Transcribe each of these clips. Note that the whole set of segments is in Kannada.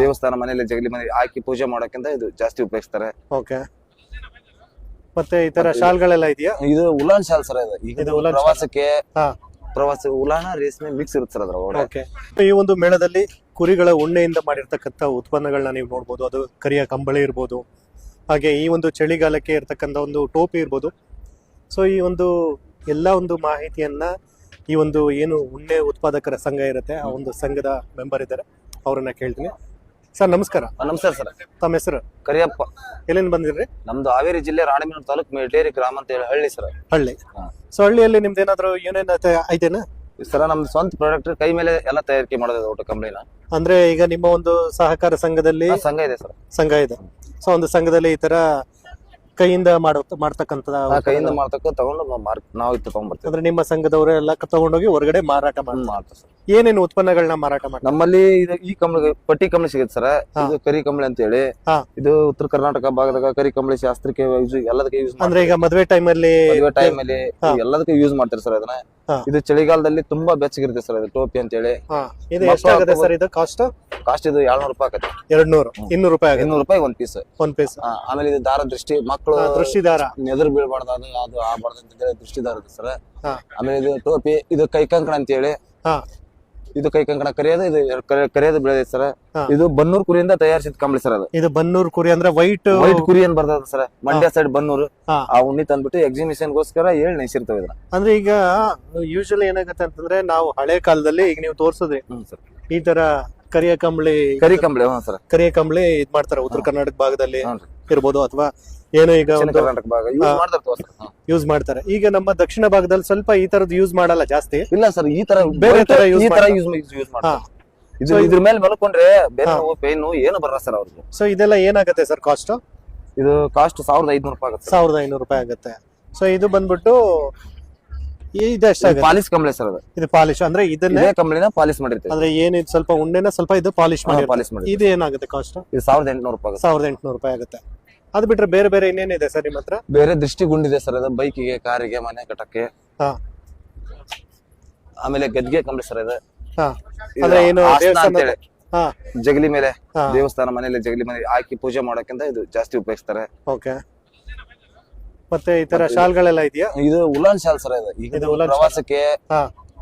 ದೇವಸ್ಥಾನ ಮನೆಯಲ್ಲಿ ಜಗಲಿ ಮನೆ ಹಾಕಿ ಪೂಜೆ ಮಾಡೋಕ್ಕಿಂತ ಇದು ಜಾಸ್ತಿ ಉಪಯೋಗಿಸ್ತಾರೆ. ಓಕೆ. ಮತ್ತೆ ಈ ತರ ಶಾಲ್ಗಳೆಲ್ಲ ಇದೆಯಾ? ಇದು ಉಲಾನ್ ಶಾಲ್ ಸರ್ ಇದು ಈಗ ಇದು ಉಲಾನ್ ಶಾಲ್. ಪ್ರವಾಸಕ್ಕೆ ಹಾ. ಪ್ರವಾಸ ಉಲಾನ ರೇಷ್ಮೆ ಮಿಕ್ಸ್ ಇರುತ್ತೆ ಸರ್ ಅದ್ರ ಒಳಗಡೆ ಓಕೆ ಈ ಒಂದು ಮೇಳದಲ್ಲಿ ಕುರಿಗಳ ಉಣ್ಣೆಯಿಂದ ಮಾಡಿರ್ತಕ್ಕಂಥ ಉತ್ಪನ್ನಗಳನ್ನ ನೀವು ನೋಡ್ಬೋದು. ಅದು ಕರಿಯ ಕಂಬಳಿ ಇರ್ಬೋದು. ಹಾಗೆ ಈ ಒಂದು ಚಳಿಗಾಲಕ್ಕೆ ಇರ್ತಕ್ಕಂಥ ಒಂದು ಟೋಪಿ ಇರ್ಬೋದು. ಸೊ ಈ ಒಂದು ಎಲ್ಲ ಒಂದು ಮಾಹಿತಿಯನ್ನ ಈ ಒಂದು ಏನು ಉಣ್ಣೆ ಉತ್ಪಾದಕರ ಸಂಘ ಇರುತ್ತೆ ಆ ಒಂದು ಸಂಘದ ಮೆಂಬರ್ ಇದ್ದಾರೆ. ಅವರನ್ನ ಕೇಳ್ತೀನಿ. ಸರ್ ನಮಸ್ಕಾರ. ನಮಸ್ಕಾರ ಸರ್. ತಮ್ಮ ಹೆಸರು? ಕರಿಯಪ್ಪ. ಎಲ್ಲಿಂದ ಬಂದಿದ್ರಿ? ನಮ್ದು ಹಾವೇರಿ ಜಿಲ್ಲೆ ರಾಣಿಬೆನ್ನೂರು ತಾಲೂಕು ಮೇಟೇರಿ ಗ್ರಾಮ ಅಂತ ಹೇಳಿ ಹಳ್ಳಿ ಸರ್. ಹಳ್ಳಿ. ಸೊ ಹಳ್ಳಿಯಲ್ಲಿ ನಿಮ್ದು ಏನಾದ್ರು ಯೂನಿಯನ್ ಐತೆನಾ? ಸರ ನಮ್ದು ಸ್ವಂತ ಪ್ರಾಡಕ್ಟ್ ಕೈ ಮೇಲೆ ಎಲ್ಲ ತಯಾರಿಕೆ ಮಾಡೋದು ಊಟ ಕಂಪ್ನಿನ ಅಂದ್ರೆ ಈಗ ನಿಮ್ಮ ಒಂದು ಸಹಕಾರ ಸಂಘದಲ್ಲಿ ಸಂಘ ಇದೆ ಸರ್. ಸಂಘ ಇದೆ. ಸೊ ಒಂದು ಸಂಘದಲ್ಲಿ ಈ ತರ ಕೈಯಿಂದ ಮಾಡತಕ್ಕಂತ ಕೈಯಿಂದ ಮಾಡ್ತಕ್ಕ ತಗೊಂಡು ನಾವ್ ನಾವು ತಗೊಂಡ್ಬರ್ತೀವಿ ಅಂದ್ರೆ ನಿಮ್ಮ ಸಂಘದವರು ಎಲ್ಲ ತಗೊಂಡೋಗಿ ಹೊರಗಡೆ ಮಾರಾಟ ಮಾಡ್ತಾರೆ. ಸರ್. ಏನೇನು ಉತ್ಪನ್ನಗಳನ್ನ ಮಾರಾಟ ಮಾಡ್ತಾರೆ? ನಮ್ಮಲ್ಲಿ ಇದು ಈ ಕಂಬಳಿ ಪಟ್ಟಿ ಕಂಬಳಿ ಸಿಗುತ್ತೆ ಸರ್. ಇದು ಕರಿ ಕಂಬಳಿ ಅಂತ ಹೇಳಿ ಇದು ಉತ್ತರ ಕರ್ನಾಟಕ ಭಾಗದಾಗ ಕರಿ ಕಂಬಳಿ ಶಾಸ್ತ್ರಕ್ಕೆ ಯೂಸ್ ಎಲ್ಲದಕ್ಕೆ ಯೂಸ್ ಅಂದ್ರೆ ಈಗ ಮದುವೆ ಟೈಮ್ ಅಲ್ಲಿ ಮದುವೆ ಟೈಮ್ ಅಲ್ಲಿ ಎಲ್ಲದಕ್ಕೆ ಯೂಸ್ ಮಾಡ್ತಾರೆ ಸರ್ ಅದನ್ನ. ಇದು ಚಳಿಗಾಲದಲ್ಲಿ ತುಂಬಾ ಬೆಚ್ಚಗಿರುತ್ತೆ ಸರ್ ಇದು ಟೋಪಿ ಅಂತ ಹೇಳಿ ಸರ್. ಇದು ಕಾಸ್ಟ್ ಕಾಸ್ಟ್ ಇದು ಏಳ್ನೂರು ರೂಪಾಯಿ ಆಗುತ್ತೆ ಎರಡ್ ನೂರು ಇನ್ನೂರು ರೂಪಾಯಿ ಆಗುತ್ತೆ. ಇನ್ನೂರು ರೂಪಾಯಿ ಒಂದ್ ಪೀಸ್ ಒಂದ್ ಪೀಸ್ ಆಮೇಲೆ ಇದು ದಾರ ದೃಷ್ಟಿ ಮಕ್ಕಳು ದೃಷ್ಟಿದಾರ. ನೆದರ್ ಬೀಳ್ಬಾರ್ದು ಅದು ಅದು ಆಗ್ಬಾರ್ದು ಅಂತ ಹೇಳಿ ದೃಷ್ಟಿ ದಾರ ಸರ್. ಆಮೇಲೆ ಇದು ಟೋಪಿ ಇದು ಕೈ ಕಂಕಣ ಅಂತ ಹೇಳಿ ಇದು ಕೈ ಕಂಕಣ ಕರಿಯೋದು ಇದು ಕರೆ- ಕರಿಯೋದು ಬೆಳೆದೈತೆ ಸರ್. ಇದು ಬನ್ನೂರ್ ಕುರಿಯಿಂದ ತಯಾರಿಸಿದ ಕಂಬಳಿ ಸರ್ ಅದು. ಇದು ಬನ್ನೂರ್ ಕುರಿ ಅಂದ್ರೆ ವೈಟ್ ವೈಟ್ ಕುರಿ ಏನ್ ಬರ್ತದ ಸರ್? ಮಂಡ್ಯ ಸೈಡ್ ಬನ್ನೂರು. ಆ ಉಣ್ಣಿ ತಂದ್ಬಿಟ್ಟು ಎಕ್ಸಿಬಿಷನ್ ಗೋಸ್ಕರ ಹೇಳಿ ನೆಸಿರ್ತವೆ ಇದನ್ನ. ಅಂದ್ರೆ ಈಗ ಯೂಶಲಿ ಏನಾಗತ್ತೆ ಅಂತಂದ್ರೆ ನಾವು ಹಳೆ ಕಾಲದಲ್ಲಿ ಈಗ ನೀವು ತೋರ್ಸೋದ್ರಿ. ಈ ತರ ಕರಿಯ ಕಂಬಳಿ ಕರಿ ಕಂಬಳಿ ಹ್ಞೂ ಸರ್. ಕರಿಯ ಕಂಬಳಿ ಇದ್ ಮಾಡ್ತಾರೆ ಉತ್ತರ ಕರ್ನಾಟಕ ಭಾಗದಲ್ಲಿ ಹ್ಞೂ ಇರ್ಬೋದು ಅಥವಾ ಏನು ಈಗ ದಕ್ಷಿಣ ಒಂದು ಕರ್ನಾಟಕ ಭಾಗ. ಯೂಸ್ ಹಾ. ಮಾಡ್ತಾರೆ ತಗೋ sir. ಹ್ಮ್. ಯೂಸ್ ಮಾಡ್ತಾರೆ. ಈಗ ನಮ್ಮ ದಕ್ಷಿಣ ಭಾಗದಲ್ಲಿ ಸ್ವಲ್ಪ ಈ ತರದ್ ಯೂಸ್ ಮಾಡಲ್ಲ ಜಾಸ್ತಿ. ಇಲ್ಲ ಸರ್ ಈ ತರ ಬೇರೆ ತರ use ಈ ತರ ಮಾಡ್ತಾರೆ. ಯೂಸ್ ಯೂಸ್ ಹಾ. ಮಾಡ್ತಾರೆ. ಇದು So, ಇದ್ರ ಮೇಲೆ ಮಲ್ಕೊಂಡ್ರೆ ಬೇರೆ ಹಾ. ನೋವು ಪೇನ್ ಏನು ಬರಲ್ಲ ಸರ್ ಅವ್ರಿಗೆ. ಸೊ ಇದೆಲ್ಲ ಏನಾಗುತ್ತೆ ಸರ್ ಕಾಸ್ಟ್ ಇದು ಕಾಸ್ಟ್ ಸಾವಿರದ ಐದ್ನೂರು ರೂಪಾಯಿ ಆಗುತ್ತೆ. ಸಾವಿರದ ಐನೂರು ರೂಪಾಯಿ ಆಗುತ್ತೆ. ಸೊ ಇದು ಬಂದ್ಬಿಟ್ಟು ಇದು ಎಷ್ಟಾಗುತ್ತೆ? ಕಂಬಳಿ ಸರ್ ಅದು. ಇದು ಪಾಲಿಶ್ ಅಂದ್ರೆ ಇದನ್ನೇ ಇದೇ ಕಂಬಳಿನ ಪಾಲಿಸ್ ಮಾಡಿರ್ತೀವಿ. ಅಂದ್ರೆ ಏನಿದ್ ಸ್ವಲ್ಪ ಉಣ್ಣೆನ ಸ್ವಲ್ಪ ಇದು ಪಾಲಿಶ್ ಮಾಡಿ ಪಾಲಿಸ್ ಮಾಡಿ ಇದು ಏನಾಗುತ್ತೆ ಕಾಸ್ಟ್ ಇದು ಸಾವಿರದ ಎಂಟುನೂರು ರೂಪಾಯಿ ಸಾವಿರದ ಎಂಟುನೂರು ರೂಪಾಯಿ ಆಗುತ್ತೆ. ಅದು ಬಿಟ್ರೆ ಬೇರೆ ಬೇರೆ ಇನ್ನೇನಿದೆ ಸರ್ ನಿಮ್ಮ ಹತ್ರ ಬೇರೆ ದೃಷ್ಟಿ ಗುಂಡಿದೆ ಸರ್ ಅದು ಬೈಕಿಗೆ ಕಾರಿಗೆ ಮನೆ ಕಟ್ಟಕ್ಕೆ. ಹಾ. ಆಮೇಲೆ ಗದ್ಗೆ ಕಂಬಳಿ ಸರ್ ಇದು. ಹಾ. ಅಂದ್ರೆ ಏನು ದೇವಸ್ಥಾನ. ಹಾ. ಜಗಲಿ ಮೇಲೆ ದೇವಸ್ಥಾನ ಮನೆಯಲ್ಲಿ ಜಗಲಿ ಮನೆ ಹಾಕಿ ಪೂಜೆ ಮಾಡೋಕ್ಕಿಂತ ಇದು ಜಾಸ್ತಿ ಉಪಯೋಗಿಸ್ತಾರೆ. ಓಕೆ. ಮತ್ತೆ ಈ ತರ ಶಾಲ್ಗಳೆಲ್ಲ ಇದೆಯಾ? ಇದು ಉಲಾನ್ ಶಾಲ್ ಸರ್ ಇದು ಈಗ ಇದು ಉಲಾನ್ ಪ್ರವಾಸಕ್ಕೆ ಹಾ.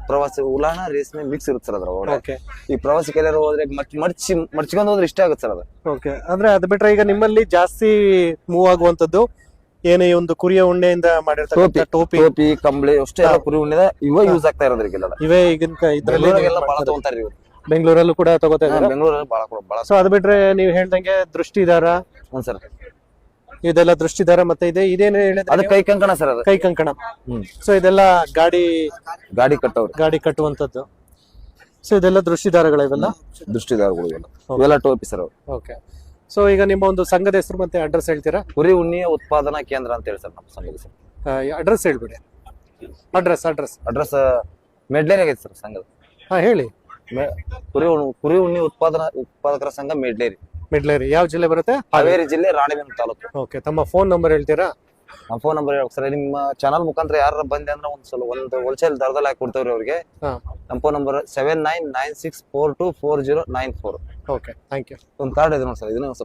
ಪ್ರವಾಸ ಉಲಾನ ರೇಷ್ಮೆ ಮಿಕ್ಸ್ ಇರುತ್ತೆ ಸರ್ ಅದ್ರ ಒಳಗಡೆ ಈ ಪ್ರವಾಸಕ್ಕೆ ಎಲ್ಲಾರು ಹೋದ್ರೆ ಮಡ್ಚಿ ಮರ್ಚಿ ಮರ್ಚ್ಕೊಂಡ್ ಹೋದ್ರೆ ಇಷ್ಟ ಆಗುತ್ತೆ ಸರ್ ಅದು. ಓಕೆ. ಅಂದ್ರೆ ಅದ್ ಬಿಟ್ರೆ ಈಗ ನಿಮ್ಮಲ್ಲಿ ಜಾಸ್ತಿ ಮೂವ್ ಆಗುವಂತದ್ದು ಏನೇ ಈ ಒಂದು ಕುರಿಯ ಉಣ್ಣೆಯಿಂದ ಮಾಡಿರ್ತಕ್ಕಂಥ ಟೋಪಿ ಟೋಪಿ. ಕಂಬಳಿ ಅಷ್ಟೇ ಎಲ್ಲ ಕುರಿ ಉಣ್ಣಿದ. ಇವ ಯೂಸ್ ಆಗ್ತಾ ಇರೋದ್ರಿ ಈಗೆಲ್ಲ. ಇವೇ ಈಗ ಇದ್ರಲ್ಲಿ ಬೆಂಗಳೂರಿಗೆಲ್ಲ ಬಹಳ ಇವ್ರು. ಬೆಂಗಳೂರಲ್ಲೂ ಕೂಡ ತಗೋತಾ ಇದ್ದಾರೆ? ಬೆಂಗಳೂರಲ್ಲಿ ಬಹಳ ಬಹಳ ಸೊ ಅದ್ ಬಿಟ್ರೆ ನೀವ್ ಹೇಳ್ದಂಗೆ ದೃಷ್ಟಿದಾರ ಹ್ಞೂ ಸರ್. ಇದೆಲ್ಲ ದೃಷ್ಟಿದಾರ ಮತ್ತೆ ಇದೆ. ಇದೇನು ಹೇಳಿದ್ರೆ ಅದು ಕೈ ಕಂಕಣ ಸರ್ ಅದು. ಕೈ ಕಂಕಣ. ಸೊ ಇದೆಲ್ಲ ಗಾಡಿ ಗಾಡಿ ಕಟ್ಟವ್ರಿ ಗಾಡಿ ಕಟ್ಟುವಂತದ್ದು. ಸೊ ಇದೆಲ್ಲ ದೃಷ್ಟಿದಾರಗಳ ಇವೆಲ್ಲ? ದೃಷ್ಟಿದಾರಗಳು ಇವೆಲ್ಲ. ಇವೆಲ್ಲ ಟೋಪಿ ಸರ್ ಓಕೆ ಸೊ ಈಗ ನಿಮ್ಮ ಒಂದು ಸಂಘದ ಹೆಸರು ಮತ್ತೆ ಅಡ್ರೆಸ್ ಹೇಳ್ತೀರಾ? ಕುರಿ ಉಣ್ಣಿಯ ಉತ್ಪಾದನಾ ಕೇಂದ್ರ ಅಂತ ಹೇಳಿ ಸರ್ ನಮ್ಮ ಸಂಘದ ಸರ್ ಅಡ್ರೆಸ್ ಹೇಳ್ಬಿಡಿ. ಅಡ್ರೆಸ್ ಅಡ್ರೆಸ್ ಅಡ್ರೆಸ್ ಮೆಡ್ಲೇರಿ ಆಗೈತೆ ಸರ್ ಸಂಘದ. ಹಾ ಹೇಳಿ. ಮೆ- ಕುರಿ ಕುರಿ ಉಣ್ಣಿ ಉತ್ಪಾದನಾ ಉತ್ಪಾದಕರ ಸಂಘ ಮೆಡ್ಲೇರಿ ಮಿಡ್ಲೇರಿ. ಯಾವ ಜಿಲ್ಲೆ ಬರುತ್ತೆ? ಹಾವೇರಿ. ಜಿಲ್ಲೆ ರಾಣಿಬೆನ್ನೂರು ತಾಲೂಕು. ಓಕೆ ತಮ್ಮ ಫೋನ್ ನಂಬರ್ ಹೇಳ್ತೀರಾ? ನಮ್ಮ ಫೋನ್ ನಂಬರ್ ಸರ್. ನಿಮ್ಮ ಚಾನಲ್ ಮುಖಾಂತರ ಯಾರು ಬಂದೆ ಅಂದ್ರೆ ಒಂದ್ ಸಲ ಒಂದ್ ಹೋಲ್ಸೇಲ್ ದರದಲ್ಲಿ ಹಾಕಿ ಕೊಡ್ತೇವ್ರಿ ಅವ್ರಿಗೆ. ಹಾ. ನಮ್ಮ phone number seven nine nine six four two four zero nine four okay thank you ಒಂದು ಕಾರ್ಡ್ ಇದೆ ನೋಡಿ ಸರ್. ಇದನ್ನ ಸ್ವಲ್ಪ